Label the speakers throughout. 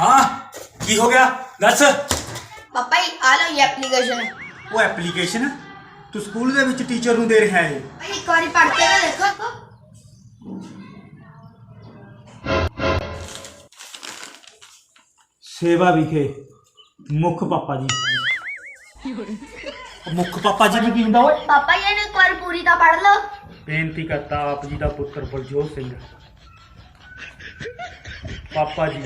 Speaker 1: ਹਾਂ ਕੀ ਹੋ ਗਿਆ? ਦੱਸ।
Speaker 2: ਪਾਪਾ ਜੀ ਆ ਲਓ ਇਹ ਐਪਲੀਕੇਸ਼ਨ
Speaker 1: ਉਹ ਐਪਲੀਕੇਸ਼ਨ ਤੂੰ ਸਕੂਲ ਦੇ ਵਿੱਚ ਟੀਚਰ ਨੂੰ ਦੇ ਰਿਹਾ ਹੈ
Speaker 2: ਭਾਈ ਇੱਕ ਵਾਰੀ ਪੜ੍ਹ ਕੇ ਤਾਂ ਦੇਖੋ।
Speaker 1: ਸੇਵਾ ਵਿਖੇ ਮੁੱਖ ਪਾਪਾ ਜੀ। ਮੁੱਖ ਪਾਪਾ ਜੀ ਵੀ ਕੀ ਹੁੰਦਾ ਓਏ?
Speaker 2: ਪਾਪਾ ਜੀ ਇਹਨੂੰ ਇੱਕ ਵਾਰ ਪੂਰੀ ਤਾਂ ਪੜ੍ਹ ਲਓ।
Speaker 1: ਬੇਨਤੀ ਕਰਤਾ ਆਪ ਜੀ ਦਾ ਪੁੱਤਰ ਬਲਜੋਤ ਸਿੰਘ। ਪਾਪਾ ਜੀ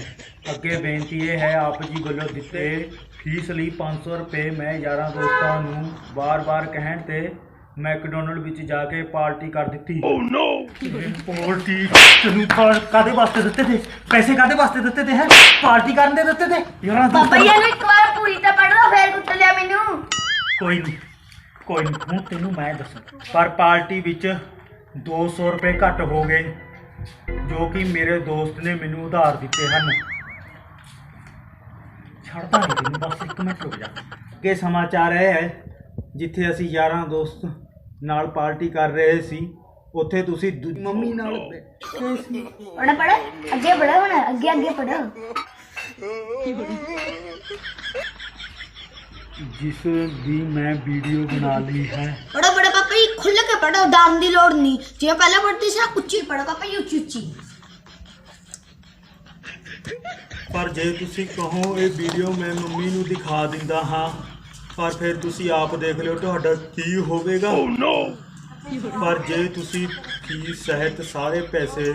Speaker 1: ਅੱਗੇ ਬੇਨਤੀ ਇਹ ਹੈ ਆਪ ਜੀ ਵੱਲੋਂ ਦਿੱਤੇ ਫੀਸ ਲਈ 500 ਰੁਪਏ ਮੈਂ ਯਾਰਾਂ ਦੋਸਤਾਂ ਨੂੰ ਬਾਰ-ਬਾਰ ਕਹਿਣ ਤੇ ਮੈਕਡੋਨਲਡ ਵਿੱਚ ਜਾ ਕੇ ਪਾਰਟੀ ਕਰ ਦਿੱਤੀ। ਓ ਨੋ! ਪਾਰਟੀ ਤੈਨੂੰ ਕਾ- ਕਾਹਦੇ ਵਾਸਤੇ ਦਿੱਤੇ ਤੇ ਪੈਸੇ ਕਾਹਦੇ ਵਾਸਤੇ ਦਿੱਤੇ ਤੇ ਹੈ? ਪਾਰਟੀ ਕਰਨ ਦੇ ਦਿੱਤੇ ਤੇ ਯਾਰਾਂ
Speaker 2: ਪਾਪਾ ਜੀ
Speaker 1: ਦੋਸਤਾਂ
Speaker 2: ਇਹਨੂੰ ਇੱਕ ਵਾਰ ਪੂਰੀ ਤਾਂ ਪੜ੍ਹ ਲਓ ਫੇਰ ਕੁੱਟ ਲਿਆ ਮੈਨੂੰ।
Speaker 1: ਕੋਈ ਨਹੀਂ ਕੋਈ ਨਹੀਂ ਹੁਣ ਤੈਨੂੰ ਮੈਂ ਦੱਸਾਂ। ਪਰ ਪਾਰਟੀ ਵਿੱਚ 200 ਰੁਪਏ ਘੱਟ ਹੋ ਗਏ। ਜੋ ਕਿ ਮੇਰੇ ਦੋਸਤ ਨੇ ਮੈਨੂੰ ਉਧਾਰ ਦਿੱਤੇ ਹਨ। ਛੱਡਦਾ ਨਹੀਂ ਤੈਨੂੰ ਬਸ ਇੱਕ ਮਿੰਟ ਰੁਕ ਜਾ। ਕਿ ਸਮਾਚਾਰ ਇਹ ਹੈ ਜਿੱਥੇ ਅਸੀਂ ਯਾਰਾਂ ਦੋਸਤ ਨਾਲ ਪਾਰਟੀ ਕਰ ਰਹੇ ਸੀ ਉੱਥੇ ਤੁਸੀਂ ਦੂ- ਮੰਮੀ ਨਾਲ ਬੈਠੇ ਸੀ।
Speaker 2: ਹੁਣ ਅੱਗੇ ਪੜ੍ਹੋ ਹੁਣ ਅੱਗੇ ਅੱਗੇ ਪੜ੍ਹੋ।
Speaker 1: ਜਿਸ ਦੀ ਮੈਂ ਵੀਡੀਓ ਬਣਾ ਲਈ ਹੈ।
Speaker 2: ਖੁੱਲ ਕੇ ਪੜੋ ਦਾਮ ਦੀ ਲੋੜ ਨਹੀਂ। ਜਿਵੇਂ ਪਹਿਲਾਂ ਪੜ੍ਹਦੀ ਸੀ ਨਾ ਉੱਚੀ ਪੜੋ ਪਾਪਾ ਜੀ ਉੱਚੀ ਉੱਚੀ।
Speaker 1: ਪਰ ਜੇ ਤੁਸੀਂ ਕਹੋ ਇਹ ਵੀਡੀਓ ਮੈਂ ਮੰਮੀ ਨੂੰ ਦਿਖਾ ਦਿੰਦਾ ਹਾਂ ਪਰ ਫਿਰ ਤੁਸੀਂ ਆਪ ਦੇਖ ਲਿਓ ਤੁਹਾਡਾ ਕੀ ਹੋਵੇਗਾ। ਪਰ ਜੇ ਤੁਸੀਂ ਫੀਸ ਸਹਿਤ ਸਾਰੇ ਪੈਸੇ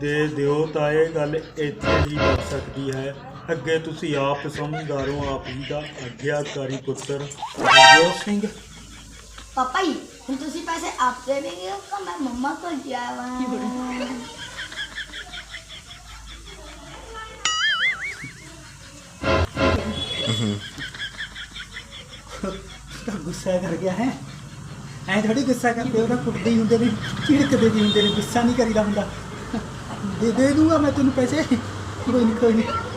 Speaker 1: ਦੇ ਦਿਓ ਤਾਂ ਇਹ ਗੱਲ ਇੱਥੇ ਹੀ ਬਚ ਸਕਦੀ ਹੈ। ਅੱਗੇ ਤੁਸੀਂ ਆਪ ਸਮਝਦਾਰੋ ਆਪ ਜੀ ਦਾ ਆਗਿਆਕਾਰੀ ਪੁੱਤਰ ਜੋ ਸਿੰਘ।
Speaker 2: ਪਾਪਾ ਜੀ, ਹੁਣ ਤੁਸੀਂ ਪੈਸੇ ਆਪ ਦੇਵੇਂਗੇ ਤਾਂ ਮੈਂ ਮੰਮਾ ਕੋਲ ਜਾਵਾਂ
Speaker 1: ਤਾਂ ਗੁੱਸਾ ਕਰ ਗਿਆ ਹੈ। ਐ ਥੋੜੀ ਗੁੱਸਾ ਕਰਦੇ ਉਹਦਾ ਕੁੱਟਦੇ ਹੀ ਹੁੰਦੇ ਨੇ, ਝਿੜਕਦੇ ਵੀ ਹੁੰਦੇ ਨੇ, ਗੁੱਸਾ ਨਹੀਂ ਕਰੀਦਾ ਹੁੰਦਾ। ਦੇ ਦੇ ਦੂੰਗਾ ਮੈਂ ਤੈਨੂੰ ਪੈਸੇ। ਕੋਈ ਨਹੀਂ ਕੋਈ ਨਹੀਂ